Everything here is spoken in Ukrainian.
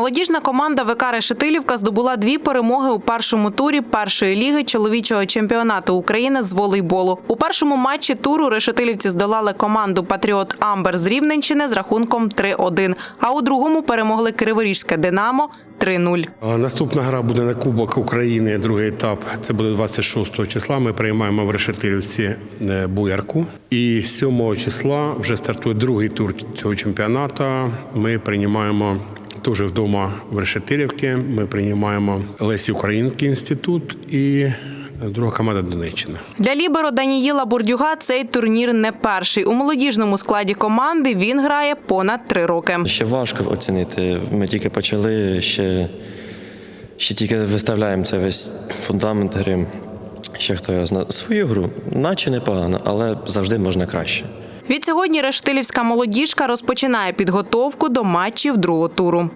Молодіжна команда ВК Решетилівка здобула дві перемоги у першому турі першої ліги чоловічого чемпіонату України з волейболу. У першому матчі туру решетилівці здолали команду Патріот Амбер з Рівненщини з рахунком 3-1, а у другому перемогли Криворізьке Динамо 3-0. Наступна гра буде на Кубок України, другий етап. Це буде 26 числа. Ми приймаємо в Решетилівці е, Буярку. І 7 числа вже стартує другий тур цього чемпіонату. Ми приймаємо теж вдома в Решетилівці. Ми приймаємо Лесі Український інститут і друга команда Донеччина. Для ліберо Даніїла Бурдюга цей турнір не перший. У молодіжному складі команди він грає понад три роки. Ще важко оцінити. Ми тільки почали, ще, ще тільки виставляємо цей весь фундамент гри. Ще хто його знає. Свою гру, наче непогано, але завжди можна краще. Відсьогодні Рештилівська молодіжка розпочинає підготовку до матчів другого туру.